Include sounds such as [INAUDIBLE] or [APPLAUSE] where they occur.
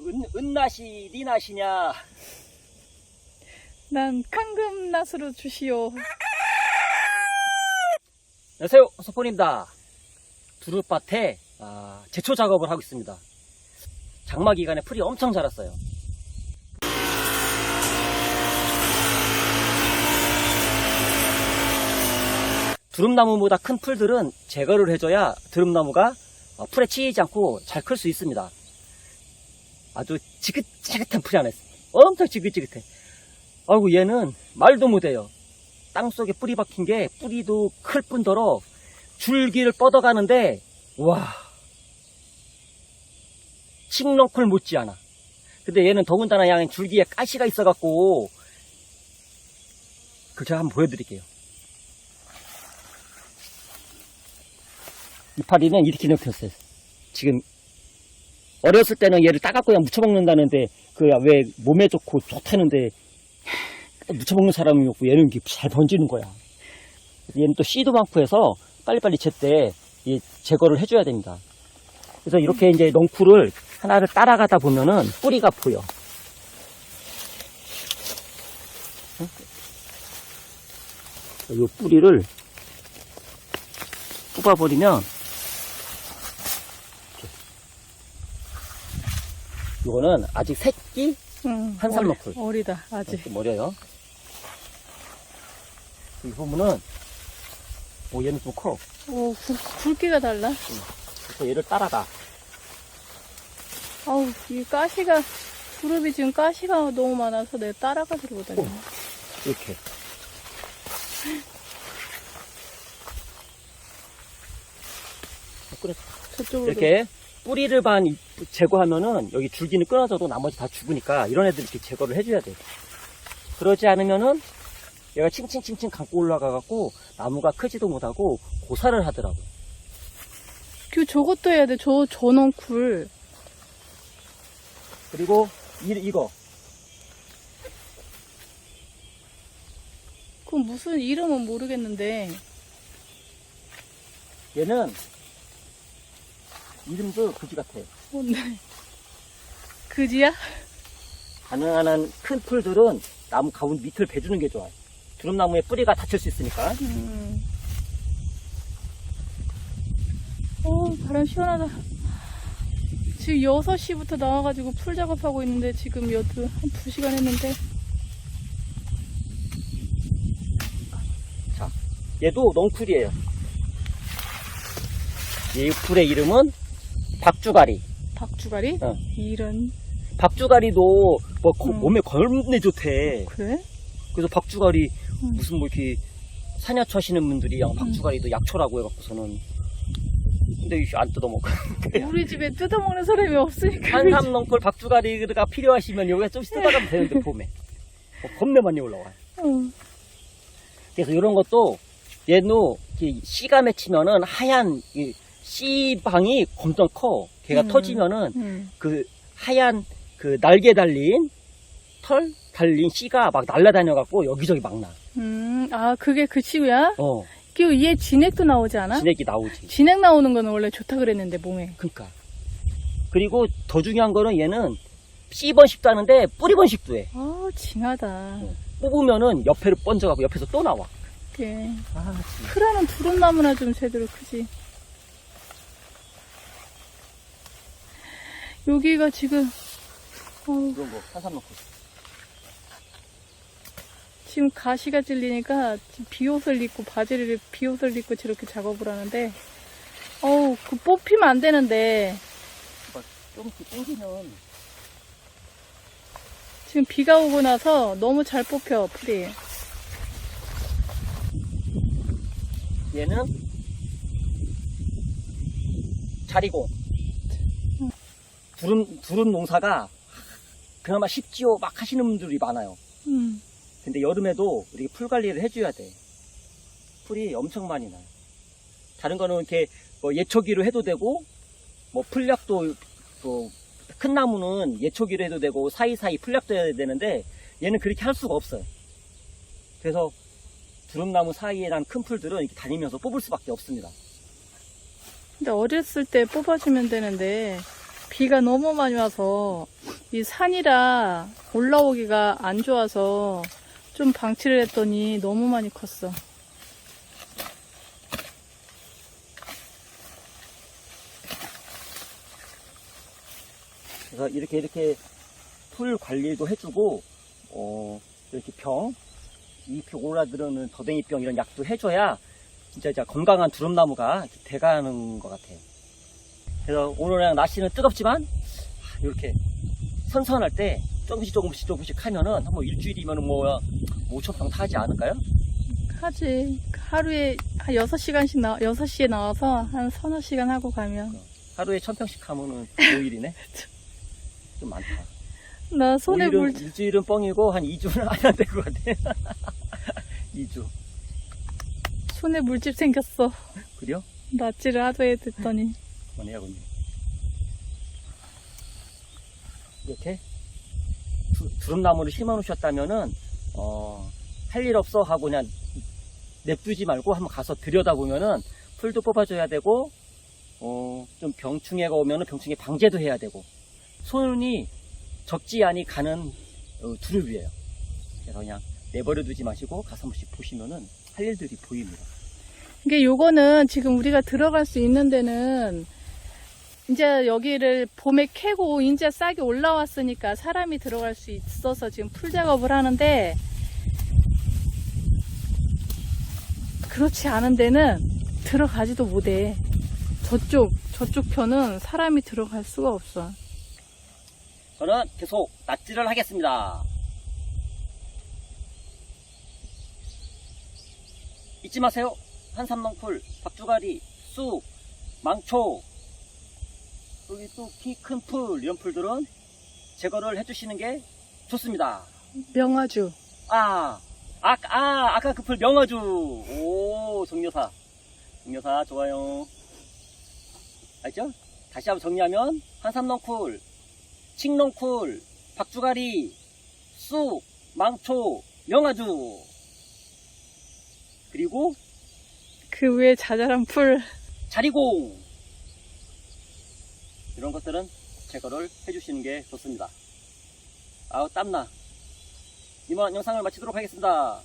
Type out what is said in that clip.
은, 은낫이 네 낫이냐? 난 황금낫으로 주시오. 안녕하세요. 서포입니다. 두릅밭에 아, 제초 작업을 하고 있습니다. 장마 기간에 풀이 엄청 자랐어요. 두릅나무보다 큰 풀들은 제거를 해줘야 두릅나무가 어, 풀에 치이지 않고 잘 클 수 있습니다. 아주 지긋지긋한 풀이 하나 있어요. 엄청 지긋지긋해. 아이고 얘는 말도 못해요. 땅 속에 뿌리 박힌 게 뿌리도 클 뿐더러 줄기를 뻗어가는데 와 칡렁쿨 못지않아. 근데 얘는 더군다나 양 줄기에 가시가 있어갖고 그 제가 한번 보여드릴게요. 이파리는 이렇게 생겼어요. 지금 어렸을 때는 얘를 따갖고 그냥 무쳐먹는다는데 그 왜 몸에 좋고 좋다는데 무쳐먹는 사람이 없고 얘는 잘 번지는 거야. 얘는 또 씨도 많고 해서 빨리빨리 제때 이 제거를 해줘야 됩니다. 그래서 이렇게 이제 넝쿨을 하나를 따라가다 보면은 뿌리가 보여. 이 뿌리를 뽑아버리면 이거는 아직 새끼 응, 한살 어리- 너클. 어리다, 아직. 이렇게 머려요. 이 부분은 오 얘는 좀 커. 오, 굵, 굵기가 달라. 그래서 얘를 따라가. 아우, 이 가시가, 두릅이 지금 가시가 너무 많아서 내가 따라가지를 못하겠네. 이렇게. [LAUGHS] 그래, 저쪽으로. 이렇게 뿌리를 반 이- 제거하면은 여기 줄기는 끊어져도 나머지 다 죽으니까 이런 애들 이렇게 제거를 해줘야 돼. 그러지 않으면은 얘가 칭칭칭칭 감고 올라가갖고 나무가 크지도 못하고 고사를 하더라고. 그, 저것도 해야 돼. 저, 저넝쿨. 그리고 이, 이거 그건 무슨 이름은 모르겠는데. 얘는 이름도 그지 같아. 뭔데? 그지야? 가능한 한 큰 풀들은 나무 가운데 밑을 베주는 게 좋아요. 두릅나무에 뿌리가 다칠 수 있으니까. 음. 어, 바람 시원하다. 지금 6시부터 나와가지고 풀 작업하고 있는데 지금 여드 한 2시간 했는데 얘도 넝쿨이에요. 이 풀의 이름은 박주가리. 박주가리? 어. 이런 박주가리도 뭐 거- 음. 몸에 걸내 좋대. 그래? 그래서 박주가리 음. 무슨 뭐 이렇게 사냐초 하시는 분들이 양 박주가리도 약초라고 해갖고서는 근데 안 뜯어먹고 [LAUGHS] 우리 집에 뜯어먹는 사람이 없으니까 한삼 넝쿨 박주가리가 필요하시면 여기가 좀 뜯어가면 되는데 봄에 어, 겁내 많이 올라와요. 어. 그래서 이런 것도 얘도 이렇게 씨가 맺히면은 하얀 이 씨방이 엄청 커. 걔가 음. 터지면은 음. 그 하얀 그 날개 달린 털 달린 씨가 막 날아다녀갖고 여기저기 막 나. 음, 아 그게 그 치구야? 어, 그얘 진액도 나오지 않아? 진액이 나오지. 진액 나오는 거는 원래 좋다 그랬는데 몸에 그러니까. 그리고 더 중요한 거는 얘는 씨 번식도 하는데 뿌리 번식도 해. 아 징하다 뽑으면은 옆에로 번져가고 옆에서 또 나와. 이렇게 아, 진짜. 크라는 두릅나무나 좀 제대로 크지. 여기가 지금 어, 이런 거 한삼 넣고. 지금 가시가 찔리니까 지금 비옷을 입고 바지를 비옷을 입고 저렇게 작업을 하는데 어우 그 뽑히면 안 되는데 조금씩 땡기면 지금 비가 오고 나서 너무 잘 뽑혀 풀이. 얘는 자리고 두릅 두릅 농사가 그나마 쉽지요 막 하시는 분들이 많아요. 음. 근데 여름에도 이렇게 풀 관리를 해줘야 돼. 풀이 엄청 많이 나요. 다른 거는 이렇게 뭐 예초기로 해도 되고 뭐 풀약도 또 큰 나무는 예초기로 해도 되고 사이사이 풀약도 해야 되는데 얘는 그렇게 할 수가 없어요. 그래서 두릅나무 사이에 난 큰 풀들은 이렇게 다니면서 뽑을 수밖에 없습니다. 근데 어렸을 때 뽑아주면 되는데 비가 너무 많이 와서 이 산이라 올라오기가 안 좋아서 좀 방치를 했더니 너무 많이 컸어. 그래서 이렇게 이렇게 풀 관리도 해주고 어 이렇게 병 잎이 오라들어는 더댕이병 이런 약도 해줘야 진짜 진짜 건강한 두릅나무가 돼가는 것 같아요. 그래서 오늘은 날씨는 뜨겁지만 이렇게 선선할 때 조금씩 조금씩 조금씩 하면은 한뭐 일주일이면은 뭐 5천 평 타지 않을까요? 하지. 하루에 한 6시간씩 나, 6시에 나와서 한 서너 시간 하고 가면. 하루에 천 평씩 하면은 5일이네. [LAUGHS] 좀 많다. 나 손에 5일은, 물, 일주일은 뻥이고 한 2주는 해야 될 것 같아. [LAUGHS] 2주. 손에 물집 생겼어. 그래요? 낫지를 하도 해 됐더니. 근데. 이렇게 두, 두릅나무를 심어 놓으셨다면은, 어, 할 일 없어 하고 그냥 냅두지 말고 한번 가서 들여다보면은 풀도 뽑아줘야 되고, 어, 좀 병충해가 오면은 병충해 방제도 해야 되고, 손이 적지 않이 가는 어, 두릅이에요. 그래서 그냥 내버려 두지 마시고 가서 한 번씩 보시면은 할 일들이 보입니다. 이게 요거는 지금 우리가 들어갈 수 있는 데는 이제 여기를 봄에 캐고 이제 싹이 올라왔으니까 사람이 들어갈 수 있어서 지금 풀 작업을 하는데 그렇지 않은 데는 들어가지도 못해. 저쪽, 저쪽 편은 사람이 들어갈 수가 없어. 저는 계속 낫지를 하겠습니다. 잊지 마세요. 한삼농풀, 박주가리, 쑥, 망초, 여기 또 키 큰 풀, 이런 풀들은 제거를 해주시는 게 좋습니다. 명아주. 아, 아, 아 아까 그 풀 명어주. 오, 정여사. 정여사, 좋아요. 알죠? 다시 한번 정리하면, 한삼농쿨, 칡농쿨, 박주가리, 쑥, 망초, 명아주. 그리고 그 위에 자잘한 풀. 자리고. 이런 것들은 제거를 해주시는 게 좋습니다. 아우, 땀나. 이만 영상을 마치도록 하겠습니다.